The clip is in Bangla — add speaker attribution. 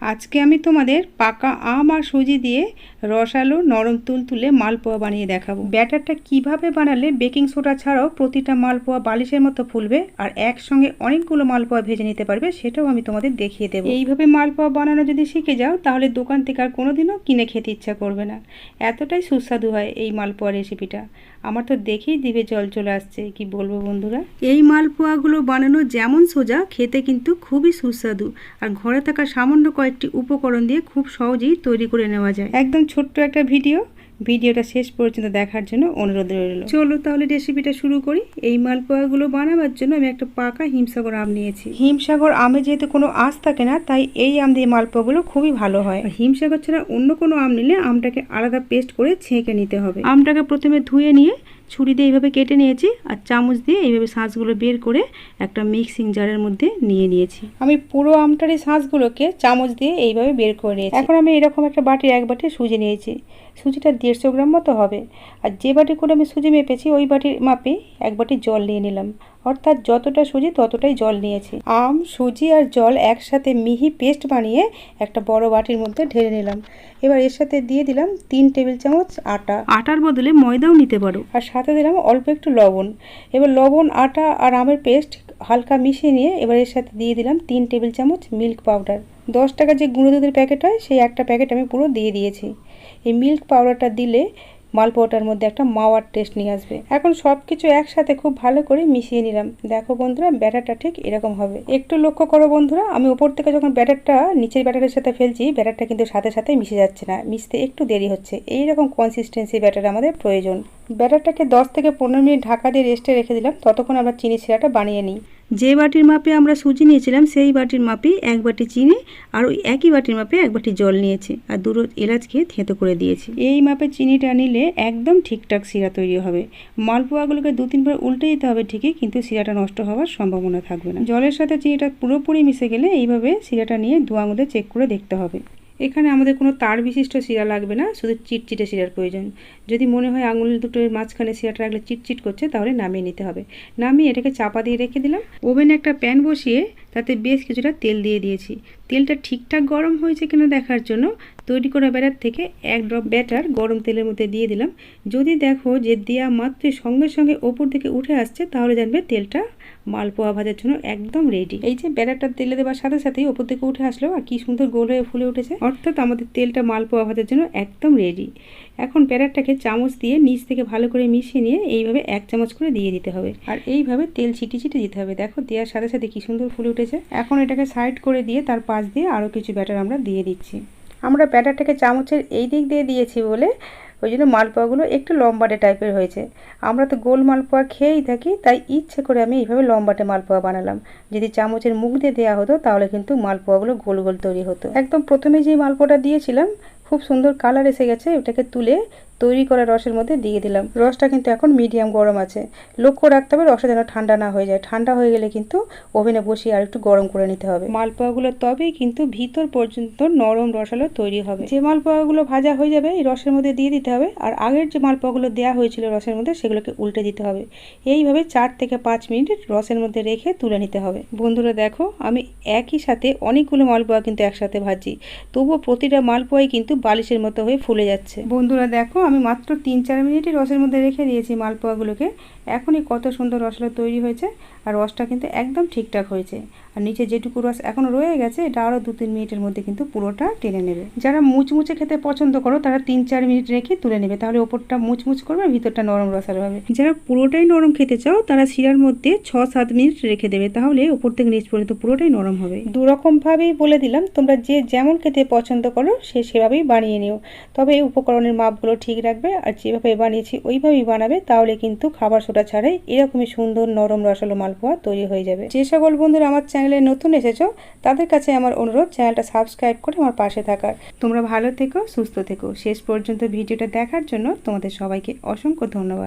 Speaker 1: আজকে আমি তোমাদের পাকা আম আর সুজি দিয়ে রসালো নরম তুল তুলে মালপোয়া বানিয়ে দেখাবো। ব্যাটারটা কীভাবে বানালে বেকিং সোডা ছাড়াও প্রতিটা মালপোয়া বালিশের মতো ফুলবে আর একসঙ্গে অনেকগুলো মালপোয়া ভেজে নিতে পারবে সেটাও আমি তোমাদের দেখিয়ে দেবো। এইভাবে মালপোয়া বানানো যদি শিখে যাও, তাহলে দোকান থেকে আর কোনোদিনও কিনে খেতে ইচ্ছা করবে না। এতটাই সুস্বাদু হয় এই মালপোয়া রেসিপিটা। আমার তো দেখেই দিবে জল চলে আসছে কি বলব বন্ধুরা? এই মালপোয়াগুলো বানানো যেমন সোজা খেতে কিন্তু খুবই সুস্বাদু। আর ঘরে থাকা সামান্য কয়েকটি উপকরণ দিয়ে খুব সহজেই তৈরি করে নেওয়া যায়। একদম ছোট্ট একটা ভিডিও। ভিডিওটা শেষ পর্যন্ত দেখার জন্য অনুরোধ রইল। চলো তাহলে রেসিপিটা শুরু করি। এই মালপোয়াগুলো বানাবার জন্য আমি একটা পাকা হিমসাগর আম নিয়েছি। হিমসাগর আমে যেহেতু কোনো আঁশ থাকে না তাই এই আম দিয়ে মালপোয়াগুলো খুবই ভালো হয়। হিমসাগর ছাড়া অন্য কোনো আম নিলে আমটাকে আলাদা পেস্ট করে ছেঁকে নিতে হবে। আমটাকে প্রথমে ধুয়ে নিয়ে ছুরি দিয়ে এইভাবে কেটে নিয়েছি আর চামচ দিয়ে এইভাবে শাঁসগুলো বের করে একটা মিক্সিং জারের মধ্যে নিয়ে নিয়েছি। আমি পুরো আমটার এই শাঁসগুলোকে চামচ দিয়ে এইভাবে বের করে নিয়েছি। এখন আমি এরকম একটা বাটির এক বাটি সুজি নিয়েছি। সুজিটা দেড়শো গ্রাম মতো হবে। আর যে বাটি করে আমি সুজি মেপেছি, ওই বাটির মাপে এক বাটি জল নিয়ে নিলাম। অর্থাৎ যতটা সুজি ততটাই জল নিয়েছি। আম সুজি আর জল একসাথে মিহি পেস্ট বানিয়ে একটা বড় বাটির মধ্যে ঢেলে নিলাম। এবার এর সাথে দিয়ে দিলাম তিন টেবিল চামচ আটা। আটার বদলে ময়দাও নিতে পারো। আর সাথে দিলাম অল্প একটু লবণ। এবার লবণ আটা আর আমের পেস্ট হালকা মিশিয়ে নিয়ে এবার এর সাথে দিয়ে দিলাম তিন টেবিল চামচ মিল্ক পাউডার। দশ টাকার যে গুঁড়ো দুধের প্যাকেট হয় সেই একটা প্যাকেট আমি পুরো দিয়ে দিয়েছি। এই মিল্ক পাউডারটা দিলে মালপোয়াটার মধ্যে একটা মাওয়ার টেস্ট নিয়ে আসবে। এখন সব কিছু একসাথে খুব ভালো করে মিশিয়ে নিলাম। দেখো বন্ধুরা, ব্যাটারটা ঠিক এরকম হবে। একটু লক্ষ্য করো বন্ধুরা, আমি উপর থেকে যখন ব্যাটারটা নিচের ব্যাটারের সাথে ফেলছি, ব্যাটারটা কিন্তু সাথে সাথে মিশে যাচ্ছে না। মিশতে একটু দেরি হচ্ছে। এই রকম কনসিস্টেন্সি ব্যাটার আমাদের প্রয়োজন। ব্যাটারটাকে দশ থেকে পনেরো মিনিট ঢাকা দিয়ে রেস্টে রেখে দিলাম। ততক্ষণ আমরা চিনি শিরাটা বানিয়ে নিই। যে বাটির মাপে আমরা সুজি নিয়েছিলাম, সেই বাটির মাপে এক বাটি চিনি আর ওই একই বাটির মাপে এক বাটি জল নিয়েছি আর দুটো এলাচকে থেঁতো করে দিয়েছি। এই মাপে চিনিটা নিলে একদম ঠিকঠাক শিরা তৈরি হবে। মালপোয়াগুলোকে দু তিনবার উল্টে দিতে হবে ঠিকই, কিন্তু শিরাটা নষ্ট হওয়ার সম্ভাবনা থাকবে না। জলের সাথে চিনিটা পুরোপুরি মিশে গেলে এইভাবে শিরাটা নিয়ে দু আঙুলে চেক করে দেখতে হবে। এখানে আমাদের কোনো তার বিশিষ্ট শিরা লাগবে না, শুধু চিটচিটে শিরার প্রয়োজন। যদি মনে হয় আঙুল দুটোর মাঝখানে শিরাটা রাখলে চিটচিট করছে, তাহলে নামিয়ে নিতে হবে। নামিয়ে এটাকে চাপা দিয়ে রেখে দিলাম। ওভেনে একটা প্যান বসিয়ে তাতে বেশ কিছুটা তেল দিয়ে দিয়েছি। তেলটা ঠিকঠাক গরম হয়েছে কিনা দেখার জন্য তৈরি করা ব্যাটার থেকে এক ড্রপ ব্যাটার গরম তেলের মধ্যে দিয়ে দিলাম। যদি দেখো যে দেওয়া মাত্রই সঙ্গে সঙ্গে ওপর থেকে উঠে আসছে, তাহলে জানবে তেলটা মালপোয়া ভাজার জন্য একদম রেডি এই যে ব্যাটারটা তেলে দেওয়ার সাথে সাথেই ওপর থেকে উঠে আসলো, আর কি সুন্দর গোল হয়ে ফুলে উঠেছে। অর্থাৎ আমাদের তেলটা মালপোয়া ভাজার জন্য একদম রেডি এখন ব্যাটারটাকে চামচ দিয়ে নিচ থেকে ভালো করে মিশিয়ে নিয়ে এইভাবে এক চামচ করে দিয়ে দিতে হবে। আর এইভাবে তেল ছিটি ছিটি দিতে হবে। দেখো দেওয়ার সাথে সাথে কি সুন্দর ফুলে উঠেছে। এখন এটাকে সাইড করে দিয়ে তার পাশ দিয়ে আরও কিছু ব্যাটার আমরা দিয়ে দিচ্ছি। আমরা ব্যাটারটাকে চামচের এই দিক দিয়ে দিয়েছি বলে ওই জন্য মালপোয়াগুলো একটু লম্বাটে টাইপের হয়েছে। আমরা তো গোল মালপোয়া খেয়েই থাকি, তাই ইচ্ছে করে আমি এইভাবে লম্বাটে মালপোয়া বানালাম। যদি চামচের মুখ দিয়ে দেওয়া হতো, তাহলে কিন্তু মালপোয়াগুলো গোল গোল তৈরি হতো। একদম প্রথমে যে মালপোয়াটা দিয়েছিলাম, খুব সুন্দর কালার এসে গেছে, ওটাকে তুলে তৈরি করা রসের মধ্যে দিয়ে দিলাম। রসটা কিন্তু এখন মিডিয়াম গরম আছে। লক্ষ্য রাখতে হবে রসটা যেন ঠান্ডা না হয়ে যায়। ঠান্ডা হয়ে গেলে কিন্তু ওভেনে বসিয়ে আর একটু গরম করে নিতে হবে। মালপোয়াগুলো তবেই কিন্তু ভিতর পর্যন্ত নরম রসালো তৈরি হবে। যে মালপোয়াগুলো ভাজা হয়ে যাবে, এই রসের মধ্যে দিয়ে দিতে হবে। আর আগের যে মালপোয়াগুলো দেওয়া হয়েছিল রসের মধ্যে, সেগুলোকে উল্টে দিতে হবে। এইভাবে চার থেকে পাঁচ মিনিট রসের মধ্যে রেখে তুলে নিতে হবে। বন্ধুরা দেখো, আমি একই সাথে অনেকগুলো মালপোয়া কিন্তু একসাথে ভাজি তবুও প্রতিটা মালপোয়াই কিন্তু বালিশের মতো হয়ে ফুলে যাচ্ছে। বন্ধুরা দেখো আমি মাত্র তিন চার মিনিটই রসের মধ্যে রেখে দিয়েছি মালপোয়াগুলোকে। এখনই কত সুন্দর রসলা তৈরি হয়েছে আর রসটা কিন্তু একদম ঠিকঠাক হয়েছে। আর নিচে যেটুকু রস এখনও রয়ে গেছে, এটা আরও দু তিন মিনিটের মধ্যে কিন্তু পুরোটা টেনে নেবে। যারা মুচমুচে খেতে পছন্দ করো, তারা তিন চার মিনিট রেখে তুলে নেবে। তাহলে ওপরটা মুচমুচ করবে ভিতরটা নরম রসালো হবে। যারা পুরোটাই নরম খেতে চাও, তারা শিরার মধ্যে ছ সাত মিনিট রেখে দেবে। তাহলে ওপর থেকে নিচ পর্যন্ত পুরোটাই নরম হবে। দুরকমভাবেই বলে দিলাম, তোমরা যে যেমন খেতে পছন্দ করো, সে সেভাবেই বানিয়ে নিও। তবে এই উপকরণের মাপগুলো ঠিক রাখবে আর যেভাবে বানিয়েছি ওইভাবেই বানাবে, তাহলে কিন্তু খাবার সোটা ছাড়াই এরকমই সুন্দর নরম রসালো মালপোয়া তৈরি হয়ে যাবে। যে সকল বন্ধুরা আমার চ্যানেলে নতুন এসেছ, তাদের কাছে আমার অনুরোধ, চ্যানেলটা সাবস্ক্রাইব করে আমার পাশে থাকার। তোমরা ভালো থেকো, সুস্থ থেকো। শেষ পর্যন্ত ভিডিওটা দেখার জন্য তোমাদের সবাইকে অসংখ্য ধন্যবাদ।